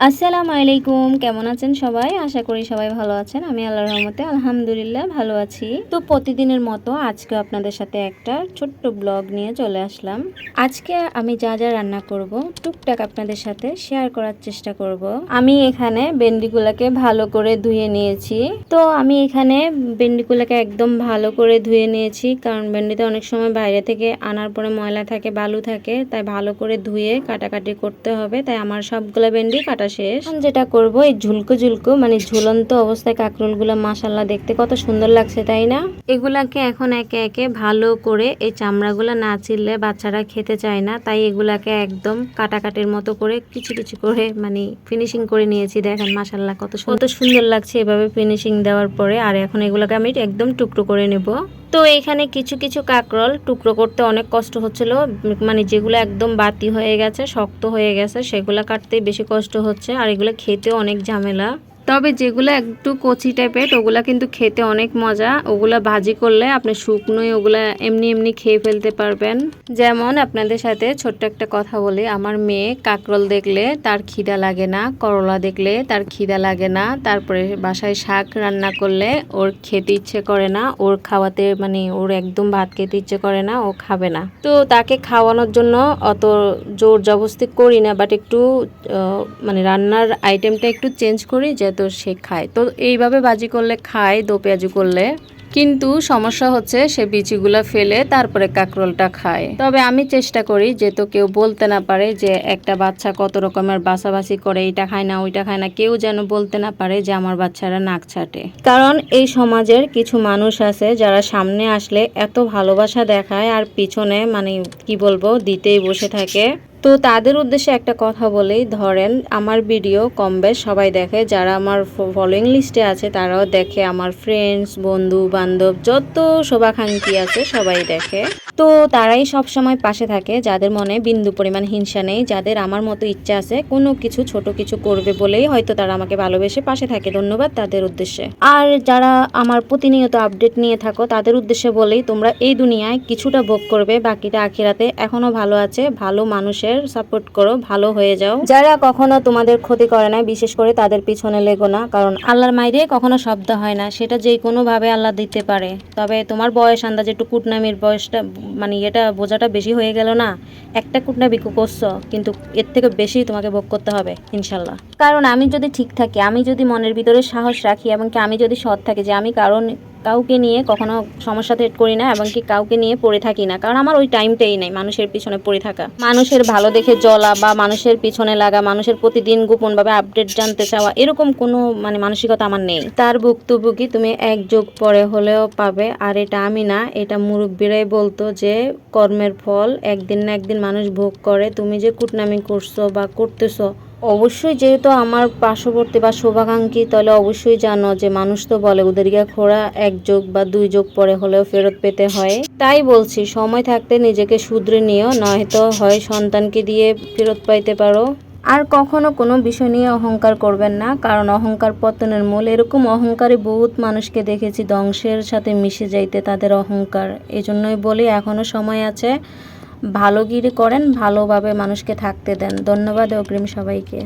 আসসালামু আলাইকুম, কেমন আছেন সবাই? আশা করি সবাই ভালো আছেন। আমি আল্লাহর রহমতে আলহামদুলিল্লাহ ভালো আছি। তো প্রতিদিনের মতো আজকে আপনাদের সাথে একটা ছোট্ট ব্লগ নিয়ে চলে আসলাম। আজকে আমি যা যা রান্না করব, টুকটাক আপনাদের সাথে শেয়ার করার চেষ্টা করব। আমি এখানে বেন্ডিগুলাকে ভালো করে ধুয়ে নিয়েছি। তো আমি এখানে বেন্ডিগুলাকে একদম ভালো করে ধুয়ে নিয়েছি, কারণ বেন্ডিতে অনেক সময় বাইরে থেকে আনার পরে ময়লা থাকে, বালু থাকে, তাই ভালো করে ধুয়ে কাটাকাটি করতে হবে। তাই আমার সবগুলো বেন্ডি কাটা শেষ। এখন যেটা করব এই ঝুলকো ঝুলকো মানে ঝুলন্ত অবস্থায় কাঁকরোলগুলো মাসাল্লাহ দেখতে কত সুন্দর লাগছে তাই না? এগুলাকে এখন একে একে ভালো করে এই চামড়াগুলো না চিললে বাচ্চারা খেতে চায় না। তাই এগুলাকে একদম কাটাকাটির মতো করে কিছু কিছু করে মানে ফিনিশিং করে নিয়েছি। দেখেন কত সু- কত সুন্দর লাগছে এভাবে ফিনিশিং দেওয়ার পরে। আর এখন এগুলোকে আমি একদম টুকরো করে নেব। তো এখানে কিছু কিছু কাকরল টুকরো করতে অনেক কষ্ট হচ্ছিল। মানে যেগুলো একদম বাতি হয়ে গেছে, শক্ত হয়ে গেছে, সেগুলো কাটতে বেশি কষ্ট হচ্ছে, আর এগুলো খেতে অনেক ঝামেলা। তবে যেগুলো একটু কচি টাইপের ওগুলা কিন্তু খেতে অনেক মজা। ওগুলা ভাজি করলে আপনি শুকনোই ওগুলা এমনি এমনি খেয়ে ফেলতে পারবেন। যেমন আপনাদের সাথে ছোট্ট একটা কথা বলি, আমার মেয়ে কাকরল দেখলে তার খিদা লাগে না, করলা দেখলে তার খিদা লাগে না, তারপরে বাসায় শাক রান্না করলে ওর খেতে ইচ্ছে করে না, ওর খাওয়াতে মানে ওর একদম ভাত খেতে ইচ্ছে করে না, ও খাবে না। তো তাকে খাওয়ানোর জন্য অত জোর জবস্তি করি না বাট একটু মানে রান্নার আইটেমটা একটু চেঞ্জ করি, যাতে সে খায়। তো এইভাবে ভাজি করলে খায়, দো পেঁয়াজু করলে। কিন্তু সমস্যা হচ্ছে সে বিচিগুলো ফেলে তারপরে কাকরোলটা খায়। তবে আমি চেষ্টা করি যে তো কেউ বলতে না পারে যে একটা বাচ্চা কত রকমের বাসাবাসি করে এটা খায় না, ওইটা খায় না। কেউ যেন বলতে না পারে যে আমার বাচ্চারা নাক ছাটে। কারণ এই সমাজের কিছু মানুষ আছে যারা সামনে আসলে এত ভালোবাসা দেখায় আর পিছনে মানে কি বলব, দিতেই বসে থাকে। তো তাদের উদ্দেশ্যে একটা কথা বলেই ধরেন, আমার ভিডিও কম বেশ সবাই দেখে। যারা আমার ফলোয়িং লিস্টে আছে, তারাও দেখে। আমার ফ্রেন্ডস বন্ধু বান্ধব যত শোভাকাঙ্ক্ষী আছে, সবাই দেখে। তো তারাই সব সময় পাশে থাকে, যাদের মনে বিন্দু পরিমাণ হিংসা নেই, যাদের আমার মতো ইচ্ছা আছে কোনো কিছু, ছোট কিছু করবে বলেই হয়তো তারা আমাকে ভালোবেসে পাশে থাকে। ধন্যবাদ তাদের উদ্দেশ্যে। আর যারা আমার প্রতিনিয়ত আপডেট নিয়ে থাকো, তাদের উদ্দেশ্যে বলেই তোমরা এই দুনিয়ায় কিছুটা ভোগ করবে, বাকিটা আখিরাতে এখনও ভালো আছে। ভালো মানুষের সাপোর্ট করো, ভালো হয়ে যাও। যারা কখনো তোমাদের ক্ষতি করে না বিশেষ করে তাদের পিছনে লেগো না, কারণ আল্লাহর মাইরে কখনো শব্দ হয় না, সেটা যে কোনোভাবে আল্লাহ দিতে পারে। তবে তোমার বয়স আন্দাজে একটু কুটনামির বয়সটা মানে এটা বোঝাটা বেশি হয়ে গেল না। একটা কুটনা বিকু করছ, কিন্তু এর থেকে বেশি তোমাকে ভোগ করতে হবে, ইনশাল্লাহ। কারণ আমি যদি ঠিক থাকি, আমি যদি মনের ভিতরে সাহস রাখি এবং আমি যদি সৎ থাকি যে আমি কারণ কাউকে নিয়ে কখনো সমস্যা থ্রেট করি না এবং কি কাউকে নিয়ে পড়ে থাকি না। কারণ আমার ওই টাইমটাই নাই মানুষের পিছনে পড়ে থাকা। মানুষের ভালো দেখে জ্বলা বা মানুষের পিছনে লাগা, মানুষের প্রতিদিন গোপনভাবে আপডেট জানতে চাওয়া, এরকম কোনো মানে মানসিকতা আমার নেই। তার ভুক্তভোগী তুমি এক যোগ পরে হলেও পাবে, আর এটা আমি না, এটা মুরব্বীরাই বলতো যে কর্মের ফল একদিন না একদিন মানুষ ভোগ করে। তুমি যে কুটনামি করছ বা করতেছো অবশ্যই যেহেতু আমার পার্শ্ববর্তী বা শুভাকাঙ্ক্ষী, তাহলে অবশ্যই জানো যে মানুষ তো বলে উদেরিকা খোড়া, এক যোগ বা দুই যোগ পরে হলেও ফেরত পেতে হয়। তাই বলছি, সময় থাকতে নিজেকে শুধরে নিও, নয়তো হয় সন্তানকে দিয়ে ফেরত পাইতে পারো। আর কখনো কোনো বিষয় নিয়ে অহংকার করবেন না, কারণ অহংকার পতনের মূল এরকম অহংকারী বহুত মানুষকে দেখেছি ধ্বংসের সাথে মিশে যাইতে তাদের অহংকার। এজন্যই বলি এখনও সময় আছে ভালোগিরি করেন ভালোভাবে মানুষকে থাকতে দেন। ধন্যবাদ অগ্রিম সবাইকে।